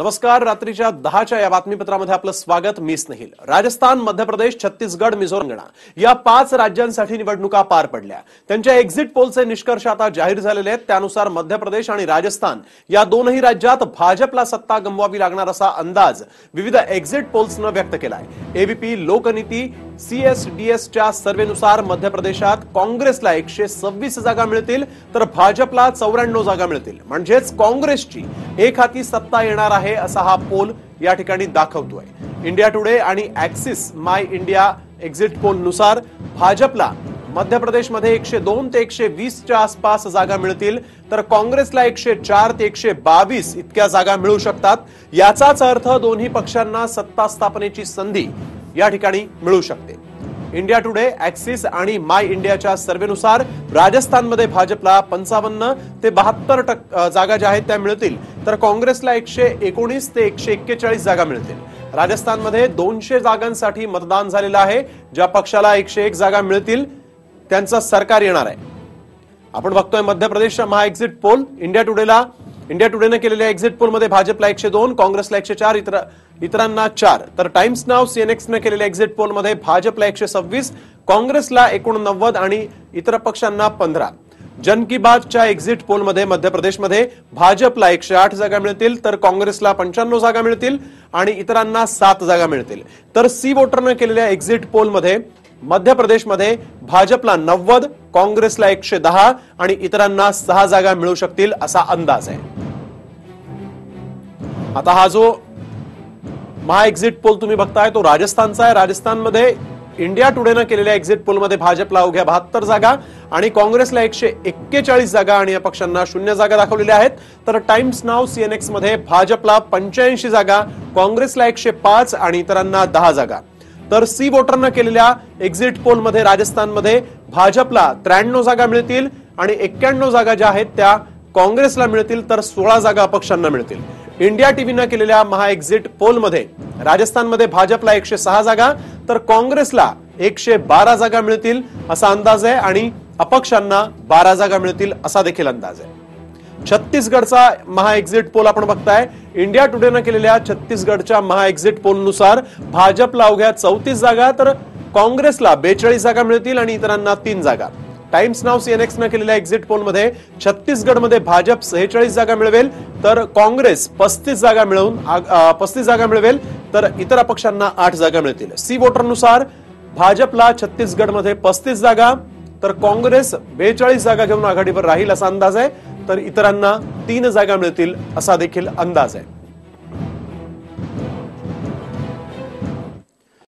नमस्कार रात्रीच्या दहाच्या या बातमीपत्रामध्ये आपलं स्वागत. मी स्नेहिल. राजस्थान मध्य प्रदेश छत्तीसगड मिझोरम या पाच राज्यांसाठी निवडणुका पार पडल्या. त्यांच्या एक्झिट पोलचे निष्कर्ष आता जाहीर झालेले आहेत. त्यानुसार मध्य प्रदेश आणि राजस्थान या दोनही राज्यात भाजपला सत्ता गमवावी लागणार असा अंदाज विविध एक्झिट पोल्सनं व्यक्त केलाय. एबीपी लोकनीती सीएसडीएसच्या सर्वेनुसार मध्य प्रदेशात काँग्रेसला एकशे सव्वीस जागा मिळतील तर भाजपला चौऱ्याण्णव जागा मिळतील. म्हणजेच काँग्रेसची एक हाती सत्ता येणार आहे असा हा पोल या ठिकाणी दाखवतोय. इंडिया टुडे आणि ऍक्सिस माय इंडिया एक्झिट पोलनुसार भाजपला मध्य प्रदेशमध्ये एकशे दोन ते एकशे वीसच्या आसपास जागा मिळतील. तर काँग्रेसला एकशे चार ते एकशे बावीस इतक्या जागा मिळू शकतात. याचाच अर्थ दोन्ही पक्षांना सत्ता स्थापनेची संधी या ठिकाणी मिळू शकते. इंडिया टुडे ऍक्सिस आणि माय इंडियाच्या सर्वेनुसार राजस्थानमध्ये भाजपला पंचावन्न ते बहात्तर जागा ज्या आहेत त्या मिळतील. तर काँग्रेसला एकशे एकोणीस ते एकशे एक्केचाळीस जागा मिळतील. राजस्थानमध्ये दोनशे जागांसाठी मतदान झालेलं आहे. ज्या पक्षाला एकशे एक जागा मिळतील त्यांचं सरकार येणार आहे. आपण बघतोय मध्य प्रदेशच्या महा एक्झिट पोल इंडिया टुडेला इंडिया टुडेनं केलेल्या एक्झिट पोलमध्ये भाजपला एकशे दोन काँग्रेसला एकशे चार इतर इतरांना चार. तर टाइम्स नाव सीएनएक्सनं केलेल्या एक्झिट पोलमध्ये भाजपला एकशे सव्वीस काँग्रेसला एकोणनव्वद आणि इतर पक्षांना पंधरा. जन की बातच्या एक्झिट पोलमध्ये मध्य प्रदेशमध्ये भाजपला एकशे आठ जागा मिळतील तर काँग्रेसला पंच्याण्णव जागा मिळतील आणि इतरांना सात जागा मिळतील. तर सी वोटरनं केलेल्या एक्झिट पोलमध्ये मध्य प्रदेशमध्ये भाजपला नव्वद काँग्रेसला एकशे दहा आणि इतरांना सहा जागा मिळू शकतील असा अंदाज आहे. आता हा जो महा एक्झिट पोल तुम्ही बघताय तो राजस्थानचा आहे. राजस्थानमध्ये इंडिया टुडेनं केलेल्या एक्झिट पोलमध्ये भाजपला अवघ्या बहात्तर जागा आणि काँग्रेसला एकशे एक्केचाळीस जागा आणि या पक्षांना शून्य जागा दाखवलेल्या आहेत. तर टाइम्स नाव सीएनएक्समध्ये भाजपला पंच्याऐंशी जागा काँग्रेसला एकशे पाच आणि इतरांना दहा जागा. तर सी वोटरनं केलेल्या एक्झिट पोलमध्ये राजस्थानमध्ये भाजपला त्र्याण्णव जागा मिळतील आणि एक्क्याण्णव जागा ज्या आहेत त्या काँग्रेसला मिळतील तर सोळा जागा अपक्षांना मिळतील. इंडिया टीव्हीनं केलेल्या महाएक्झिट पोलमध्ये राजस्थानमध्ये भाजपला एकशे सहा जागा तर काँग्रेसला एकशे बारा जागा मिळतील असा अंदाज आहे आणि अपक्षांना बारा जागा मिळतील असा देखील अंदाज आहे. छत्तीसगडचा महा एक्झिट पोल आपण बघताय. इंडिया टुडेनं केलेल्या छत्तीसगडच्या महाएक्झिट पोलनुसार भाजपला अवघ्या चौतीस जागा तर काँग्रेसला बेचाळीस जागा मिळतील आणि इतरांना तीन जागा. टाइम्स नाव सीएनएक्सनं केलेल्या एक्झिट पोलमध्ये छत्तीसगडमध्ये भाजप सेहेचाळीस जागा मिळवेल तर काँग्रेस पस्तीस जागा मिळवून पस्तीस जागा मिळवेल तर इतर अपक्षांना आठ जागा मिळतील. सी वोटरनुसार भाजपला छत्तीसगडमध्ये पस्तीस जागा तर काँग्रेस बेचाळीस जागा घेऊन आघाडीवर राहील असा अंदाज आहे तर इतरांना तीन जागा मिळतील असा देखील अंदाज आहे.